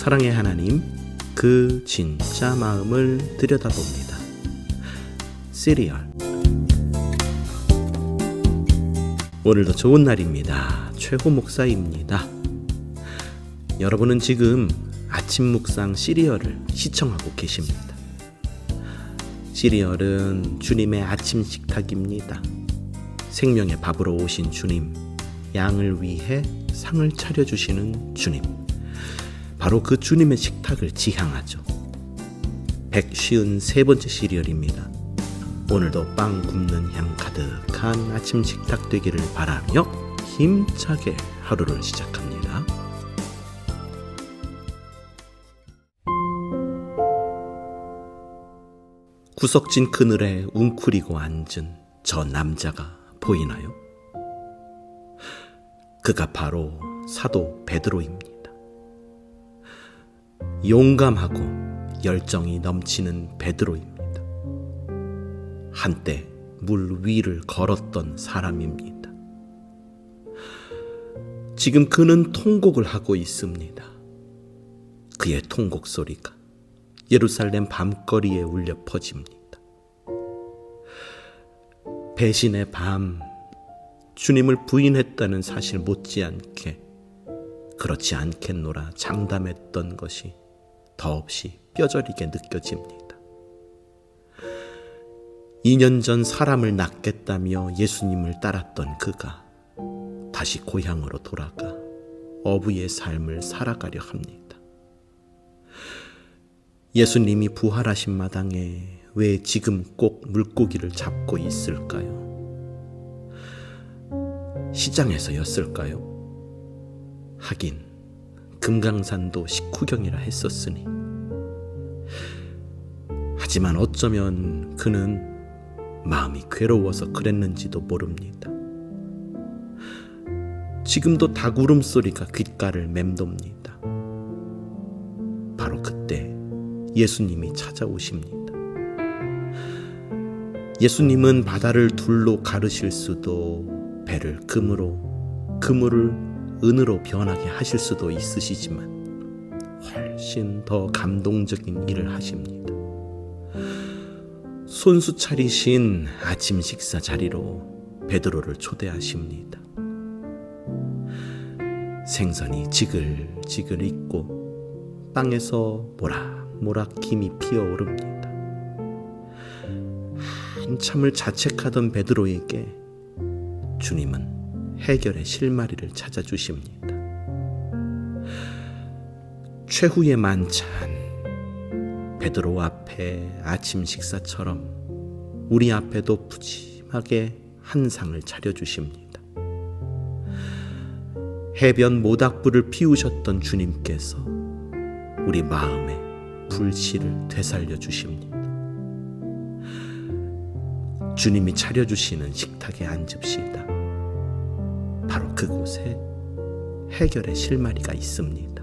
사랑의 하나님, 그 진짜 마음을 들여다봅니다. 시리얼. 오늘도 좋은 날입니다. 최고 목사입니다. 여러분은 지금 아침 묵상 시리얼을 시청하고 계십니다. 시리얼은 주님의 아침 식탁입니다. 생명의 밥으로 오신 주님, 양을 위해 상을 차려주시는 주님. 바로 그 주님의 식탁을 지향하죠. 153번째 시리얼입니다. 오늘도 빵 굽는 향 가득한 아침 식탁 되기를 바라며 힘차게 하루를 시작합니다. 구석진 그늘에 웅크리고 앉은 저 남자가 보이나요? 그가 바로 사도 베드로입니다. 용감하고 열정이 넘치는 베드로입니다. 한때 물 위를 걸었던 사람입니다. 지금 그는 통곡을 하고 있습니다. 그의 통곡 소리가 예루살렘 밤거리에 울려 퍼집니다. 배신의 밤, 주님을 부인했다는 사실 못지않게 그렇지 않겠노라 장담했던 것이 더없이 뼈저리게 느껴집니다. 2년 전 사람을 낳겠다며 예수님을 따랐던 그가 다시 고향으로 돌아가 어부의 삶을 살아가려 합니다. 예수님이 부활하신 마당에 왜 지금 꼭 물고기를 잡고 있을까요? 시장에서였을까요? 하긴 금강산도 식후경이라 했었으니. 하지만 어쩌면 그는 마음이 괴로워서 그랬는지도 모릅니다. 지금도 닭 울음 소리가 귓가를 맴돕니다. 바로 그때 예수님이 찾아오십니다. 예수님은 바다를 둘로 가르실 수도 배를 금으로 그물을 은으로 변하게 하실 수도 있으시지만 훨씬 더 감동적인 일을 하십니다. 손수 차리신 아침 식사 자리로 베드로를 초대하십니다. 생선이 지글지글 익고 땅에서 모락모락 김이 피어오릅니다. 한참을 자책하던 베드로에게 주님은 해결의 실마리를 찾아주십니다. 최후의 만찬, 베드로 앞에 아침 식사처럼 우리 앞에도 푸짐하게 한 상을 차려주십니다. 해변 모닥불을 피우셨던 주님께서 우리 마음의 불씨를 되살려 주십니다. 주님이 차려주시는 식탁에 앉읍시다. 바로 그곳에 해결의 실마리가 있습니다.